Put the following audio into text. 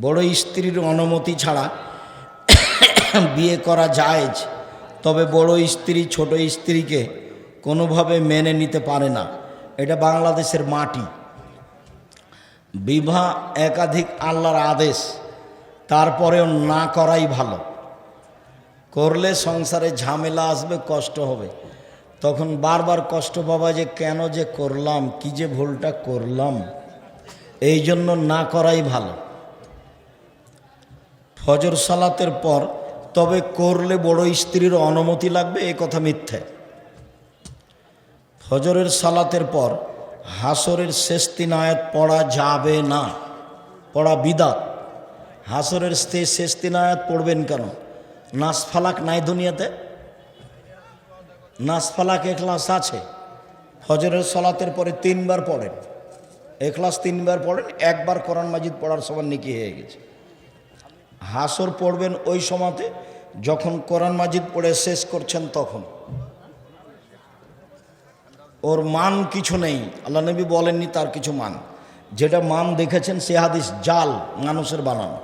বড় স্ত্রীর অনুমতি ছাড়া বিয়ে করা জায়েজ। তবে বড় স্ত্রী ছোট স্ত্রীকে কোনোভাবে মেনে নিতে পারে না। এটা বাংলাদেশের মাটি। বিবাহ একাধিক আল্লাহর আদেশ, তারপরেও না করাই ভালো। করলে সংসারে ঝামেলা আসবে, কষ্ট হবে। তখন বারবার কষ্ট পাবা যে কেন যে করলাম, কি যে ভুলটা করলাম। এই জন্য না করাই ভালো। ফজর সালাতের পর তবে করলে বড় স্ত্রীর অনুমতি লাগবে, এ কথা মিথ্যে। ফজরের সালাতের পর হাসরের শেষ তিন পড়া যাবে না, পড়া বিদাত। হাসরের শেষ তিন পড়বেন কেন? নাস ফালাক নাই দুনিয়াতে? নাস ফালাক এখলাস আছে। ফজরের সালাতের পরে তিনবার পড়েন। এখলাস তিনবার পড়েন, একবার কোরআন মাজিদ পড়ার সমান নিকি হয়ে গেছে। হাসর পড়বেন ওই সময়তে যখন কোরআন মাজিদ পড়ে শেষ করছেন তখন। ওর মান কিছু নেই, আল্লাহ নবী বলেননি তার কিছু মান। যেটা মান দেখেছেন সে হাদিস, জাল, মানুষের বানানো।